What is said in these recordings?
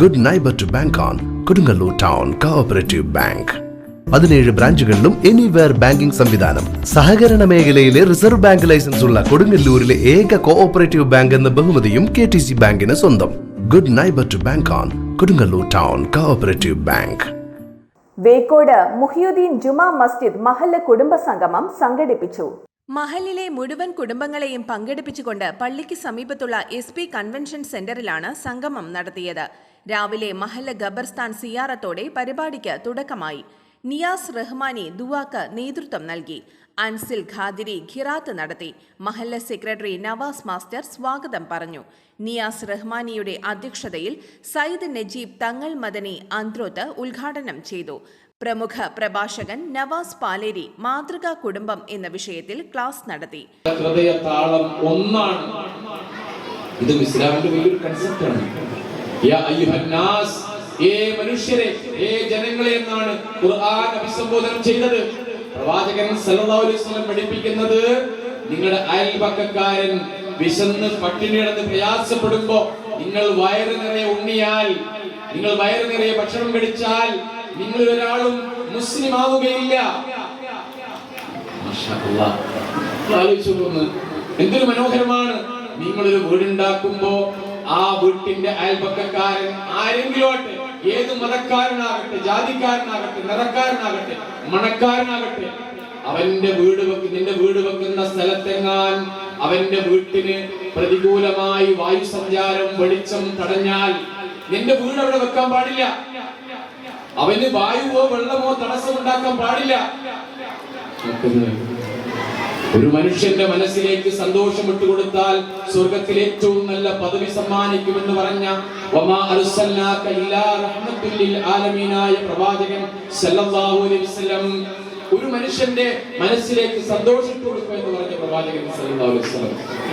Good neighbour to bank on Kodungallur town cooperative bank പതിനേഴ് ബ്രാഞ്ചുകളിലും anywhere banking സംവിധാനം. സഹകരണ മേഖലയിലെ റിസർവ് ബാങ്ക് ലൈസൻസ് ഉള്ള കൊടുങ്ങല്ലൂരിലെ ഏക കോഓപ്പറേറ്റീവ് ബാങ്ക് എന്ന ബഹുമതിയും കെ ടി സി ബാങ്കിന് സ്വന്തം. Good neighbour to bank on Kodungallur town cooperative bank Vekkode Muhiyuddin Juma Masjid മഹല്ല കുടുംബ സംഗമം സംഘടിപ്പിച്ചു. മഹലിലെ മുഴുവൻ കുടുംബങ്ങളെയും പങ്കെടുപ്പിച്ചുകൊണ്ട് പള്ളിക്ക് സമീപത്തുള്ള എസ് പി കൺവെൻഷൻ സെന്ററിലാണ് സംഗമം നടത്തിയത്. രാവിലെ മഹല്ല ഖബർസ്ഥാൻ സിയാറത്തോടെ പരിപാടിക്ക് തുടക്കമായി. നിയാസ് റഹ്മാനി ദുവാക്ക് നേതൃത്വം നൽകി. അൻസിൽ ഖാദിരി ഖിറാത്ത് നടത്തി. മഹല്ല സെക്രട്ടറി നവാസ് മാസ്റ്റർ സ്വാഗതം പറഞ്ഞു. നിയാസ് റഹ്മാനിയുടെ അധ്യക്ഷതയിൽ സയ്യിദ് നജീബ് തങ്ങൾ മദനി അന്ത്രോത്ത് ഉദ്ഘാടനം ചെയ്തു. പ്രമുഖ പ്രഭാഷകൻ നവാസ് പാലേരി മാതൃകാ കുടുംബം എന്ന വിഷയത്തിൽ ക്ലാസ് നടത്തി. ഹൃദയ ഒന്നാണ്. ഇത് ഇസ്ലാമിന്റെ വലിയൊരു കൺസെപ്റ്റാണ് ഏ മനുഷ്യരെ ഏ ജനങ്ങളെ എന്നാണ് ഖുർആൻ അഭിസംബോധന ചെയ്തത്. പ്രവാചകൻ സല്ലല്ലാഹു അലൈഹി വസല്ലം പഠിപ്പിക്കുന്നത് നിങ്ങളുടെ അയൽപക്കക്കാരൻ വിശന്ന് പട്ടിണി കിടന്ന് പ്രയാസപ്പെടുമ്പോ നിങ്ങൾ വയറ് നിറയെ ഉണ്ണിയാൽ നിങ്ങൾ വയറ് നിറയെ ഭക്ഷണം കഴിച്ചാൽ നിങ്ങൾ ഒരാളും മുസ്ലിം ആവുകയില്ല. എന്തൊരു മനോഹരമാണ്. നിങ്ങളൊരു വീടുണ്ടാക്കുമ്പോ ആ വീട്ടിന്റെ അയൽപക്കക്കാരൻ ആരെങ്കിലും ആട്ടെ ഏത് മതക്കാരനാകട്ടെ ജാതിക്കാരനാകട്ടെ നിറക്കാരനാകട്ടെ മണക്കാരനാകട്ടെ അവന്റെ വീട് വെക്ക് നിന്റെ വീട് വെക്കുന്ന സ്ഥലത്തെങ്ങാൻ അവന്റെ വീട്ടിന് പ്രതികൂലമായി വായു സഞ്ചാരം വെളിച്ചം തടഞ്ഞാൽ നിന്റെ വീട് അവിടെ വെക്കാൻ പാടില്ല. അവന് വായുവോ വെള്ളമോ തടസ്സമുണ്ടാക്കാൻ പാടില്ല. ഒരു മനുഷ്യന്റെ മനസ്സിലേക്ക് സന്തോഷം ഇട്ടുകൊടുത്താൽ സ്വർഗത്തിൽ ഏറ്റവും നല്ല പദവി സമ്മാനിക്കുമെന്ന് പറഞ്ഞ പ്രവാചകൻ ഒരു മനുഷ്യന്റെ മനസ്സിലേക്ക് സന്തോഷം കൊടുക്കുക എന്ന് പറഞ്ഞ പ്രവാചകൻ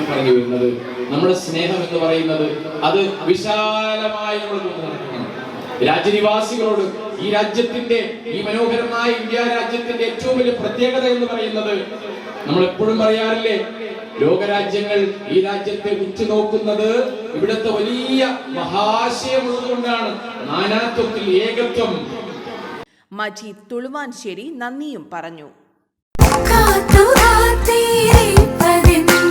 പറഞ്ഞു വരുന്നത് നമ്മുടെ സ്നേഹം എന്ന് പറയുന്നത് അത് വിശാലമായി നമ്മൾ കൊണ്ടു രാജ്യനിവാസികളോട് ഈ രാജ്യത്തിന്റെ ഈ മനോഹരമായ ഇന്ത്യ രാജ്യത്തിന്റെ ഏറ്റവും വലിയ പ്രത്യേകത എന്ന് പറയുന്നത് നമ്മൾ എപ്പോഴും പറയാറില്ലേ ലോകരാജ്യങ്ങൾ ഈ രാജ്യത്തെ ഉറ്റുനോക്കുന്നത് ഇവിടുത്തെ വലിയ മഹാശയമുള്ളതുകൊണ്ടാണ് നാനാത്വത്തിൽ ഏകത്വം. മജീദ് തുളുവാൻശ്ശേരി നന്ദിയും പറഞ്ഞു. കാത്തു കാത്തിരിപ്പതെന്തിനോ